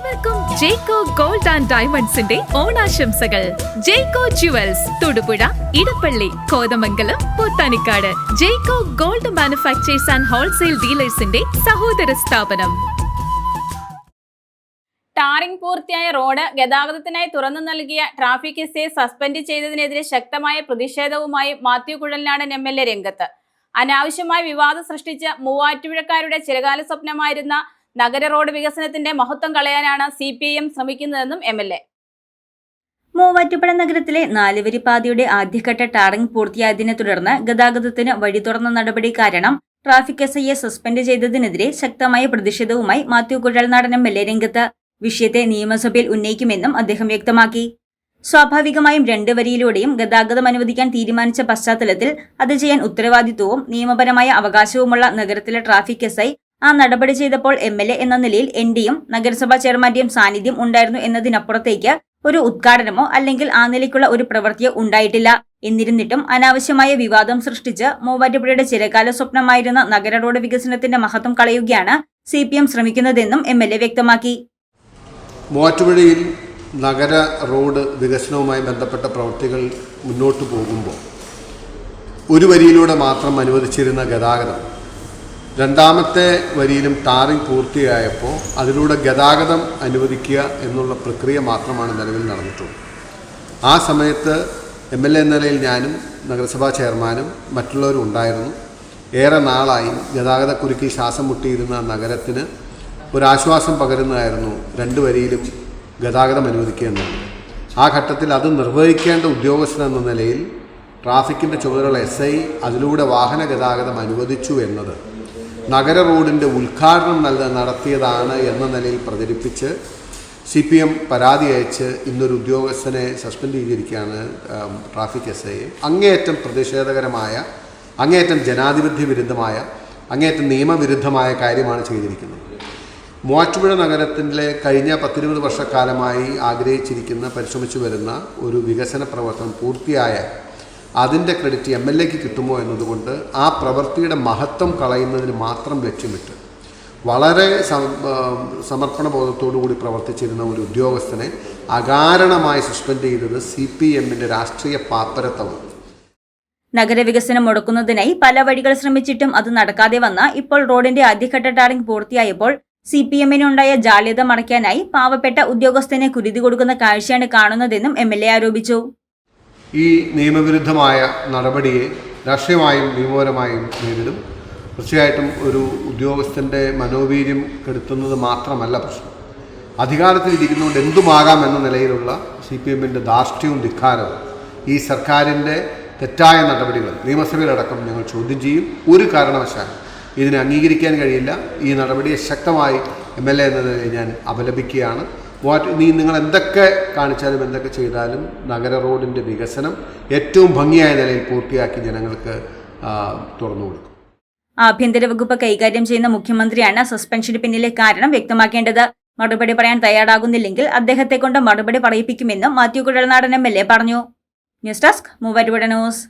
ഏവർക്കും ജേക്കോ gold and ഡയമണ്ട്സിന്റെ ഓണാശംസകൾ. Jeko jewels Thodupuzha Edappally Kothamangalam Pothanikkad. Jeko gold manufacturers and wholesale ഡീലേഴ്സിന്റെ സഹോദര സ്ഥാപനം. ടാറിംഗ് പൂർത്തിയായ റോഡ് ഗതാഗതത്തിനായി തുറന്നു നൽകിയ ട്രാഫിക് എസ് സസ്പെൻഡ് ചെയ്തതിനെതിരെ ശക്തമായ പ്രതിഷേധവുമായി Mathew Kuzhalnadan M L A രംഗത്ത്. അനാവശ്യമായി വിവാദം സൃഷ്ടിച്ച മൂവാറ്റുപുഴക്കാരുടെ ചിരകാല സ്വപ്നമായിരുന്ന നഗര റോഡ് വികസനത്തിന്റെ മഹത്വം കളയാനാണ് സി പി ഐ എം ശ്രമിക്കുന്നതെന്നും എം എൽ എ. മൂവാറ്റുപുഴ നഗരത്തിലെ നാലുവരി പാതയുടെ ആദ്യഘട്ട ടാറിംഗ് പൂർത്തിയായതിനെ തുടർന്ന് ഗതാഗതത്തിന് വഴി തുറന്ന നടപടി കാരണം ട്രാഫിക് എസ് ഐയെ സസ്പെൻഡ് ചെയ്തതിനെതിരെ ശക്തമായ പ്രതിഷേധവുമായി Mathew Kuzhalnadan M L A രംഗത്ത് വിഷയത്തെ നിയമസഭയിൽ ഉന്നയിക്കുമെന്നും അദ്ദേഹം വ്യക്തമാക്കി. സ്വാഭാവികമായും രണ്ട് വരിയിലൂടെയും ഗതാഗതം അനുവദിക്കാൻ തീരുമാനിച്ച പശ്ചാത്തലത്തിൽ അത് ചെയ്യാൻ ഉത്തരവാദിത്വവും നിയമപരമായ അവകാശവുമുള്ള നഗരത്തിലെ ട്രാഫിക് എസ് ഐ ആ നടപടി ചെയ്തപ്പോൾ എം എൽ എ എന്ന നിലയിൽ എൻ ഡിയും നഗരസഭാ ചെയർമാന്റെയും സാന്നിധ്യം ഉണ്ടായിരുന്നു എന്നതിനപ്പുറത്തേക്ക് ഒരു ഉദ്ഘാടനമോ അല്ലെങ്കിൽ ആ നിലയ്ക്കുള്ള ഒരു പ്രവൃത്തിയോ ഉണ്ടായിട്ടില്ല. എന്നിരുന്നിട്ടും അനാവശ്യമായ വിവാദം സൃഷ്ടിച്ച് മൂവാറ്റുപുഴയുടെ ചിരകാല സ്വപ്നമായിരുന്ന നഗര റോഡ് വികസനത്തിന്റെ മഹത്വം കളയുകയാണ് സി പി എം ശ്രമിക്കുന്നതെന്നും എം എൽ എ വ്യക്തമാക്കി. മൂവാറ്റുപുഴയിൽ നഗര റോഡ് വികസനവുമായി ബന്ധപ്പെട്ട പ്രവൃത്തികൾ മുന്നോട്ട് പോകുമ്പോൾ ഒരു വരിയിലൂടെ മാത്രം അനുവദിച്ചിരുന്ന ഗതാഗതം രണ്ടാമത്തെ വരിയിലും ടാറിംഗ് പൂർത്തിയായപ്പോൾ അതിലൂടെ ഗതാഗതം അനുവദിക്കുക എന്നുള്ള പ്രക്രിയ മാത്രമാണ് നിലവിൽ നടന്നിട്ടുള്ളത്. ആ സമയത്ത് എം എൽ എ നിലയിൽ ഞാനും നഗരസഭാ ചെയർമാനും മറ്റുള്ളവരും ഉണ്ടായിരുന്നു. ഏറെ നാളായി ഗതാഗതക്കുരുക്കി ശ്വാസം മുട്ടിയിരുന്ന നഗരത്തിന് ഒരാശ്വാസം പകരുന്നതായിരുന്നു രണ്ട് വരിയിലും ഗതാഗതം അനുവദിക്കുക എന്നുള്ളത് ആ ഘട്ടത്തിൽ അത് നിർവഹിക്കേണ്ട ഉദ്യോഗസ്ഥൻ എന്ന നിലയിൽ ട്രാഫിക്കിന്റെ ചുമതലയുള്ള എസ് ഐ അതിലൂടെ വാഹന ഗതാഗതം അനുവദിച്ചു എന്നത് നഗര റോഡിന്റെ ഉദ്ഘാടനം നൽക നടത്തിയതാണ് എന്ന നിലയിൽ പ്രചരിപ്പിച്ച് സി പി എം പരാതി അയച്ച് ഇന്നൊരു ഉദ്യോഗസ്ഥനെ സസ്പെൻഡ് ചെയ്തിരിക്കുകയാണ് ട്രാഫിക് എസ് ഐ. അങ്ങേയറ്റം പ്രതിഷേധകരമായ അങ്ങേയറ്റം ജനാധിപത്യ വിരുദ്ധമായ അങ്ങേയറ്റം നിയമവിരുദ്ധമായ കാര്യമാണ് ചെയ്തിരിക്കുന്നത്. മൂവാറ്റുപുഴ നഗരത്തിലെ കഴിഞ്ഞ പത്തിരുപത് വർഷക്കാലമായി ആഗ്രഹിച്ചിരിക്കുന്ന പരിശ്രമിച്ചു വരുന്ന ഒരു വികസന പ്രവർത്തനം പൂർത്തിയായ അതിന്റെ ക്രെഡിറ്റ് എം എൽ എക്ക് കിട്ടുമോ എന്നതുകൊണ്ട് ആ പ്രവൃത്തിയുടെ മഹത്വം കളയുന്നതിന് മാത്രം ലക്ഷ്യമിട്ട് വളരെ സമർപ്പണ ബോധത്തോടുകൂടി പ്രവർത്തിച്ചിരുന്ന ഒരു ഉദ്യോഗസ്ഥനെ അകാരണമായി സസ്പെൻഡ് ചെയ്തത് സി പി എമ്മിന്റെ രാഷ്ട്രീയ പാപ്പരത്വമാണ് നഗരവികസനം മുടക്കുന്നതിനായി പല വഴികൾ ശ്രമിച്ചിട്ടും അത് നടക്കാതെ വന്ന ഇപ്പോൾ റോഡിന്റെ ആദ്യഘട്ട ടാറിംഗ് പൂർത്തിയായപ്പോൾ സി പി എമ്മിനുണ്ടായ ജാള്യത മറയ്ക്കാനായി പാവപ്പെട്ട ഉദ്യോഗസ്ഥനെ കുരുതി കൊടുക്കുന്ന കാഴ്ചയാണ് കാണുന്നതെന്നും എ ആരോപിച്ചു. ഈ നിയമവിരുദ്ധമായ നടപടിയെ രാഷ്ട്രീയമായും നിയമപരമായും നേരിടും. തീർച്ചയായിട്ടും ഒരു ഉദ്യോഗസ്ഥന്റെ മനോവീര്യം കെടുത്തുന്നത് മാത്രമല്ല പ്രശ്നം. അധികാരത്തിൽ ഇരിക്കുന്നതുകൊണ്ട് എന്തുമാകാം എന്ന നിലയിലുള്ള സി പി എമ്മിന്റെ ധാർഷ്ട്യവും ധിക്കാരവും ഈ സർക്കാരിന്റെ തെറ്റായ നടപടികൾ നിയമസഭയിലടക്കം ഞങ്ങൾ ചോദ്യം ചെയ്യും. ഒരു കാരണവശാലും ഇതിനെ അംഗീകരിക്കാൻ കഴിയില്ല. ഈ നടപടിയെ ശക്തമായി എം എൽ എ എന്ന നിലയിൽ ഞാൻ അപലപിക്കുകയാണ്. വാട്ട് നീ നിങ്ങൾ എന്തൊക്കെ കാണിച്ചാലും എന്തൊക്കെ ചെയ്താലും നഗര റോഡിന്റെ വികസനം ഏറ്റവും ഭംഗിയായ നിലയിൽ പൂർത്തിയാക്കി ജനങ്ങൾക്ക് തുറന്നു കൊടുക്കും. ആഭ്യന്തര വകുപ്പ് കൈകാര്യം ചെയ്യുന്ന മുഖ്യമന്ത്രിയാണ് സസ്പെൻഷന് പിന്നിലെ കാരണം വ്യക്തമാക്കേണ്ടത്. മറുപടി പറയാൻ തയ്യാറാകുന്നില്ലെങ്കിൽ അദ്ദേഹത്തെ കൊണ്ട് മറുപടി പറയിപ്പിക്കുമെന്നും Mathew Kuzhalnadan M L A പറഞ്ഞു. News desk Muvattupuzha news.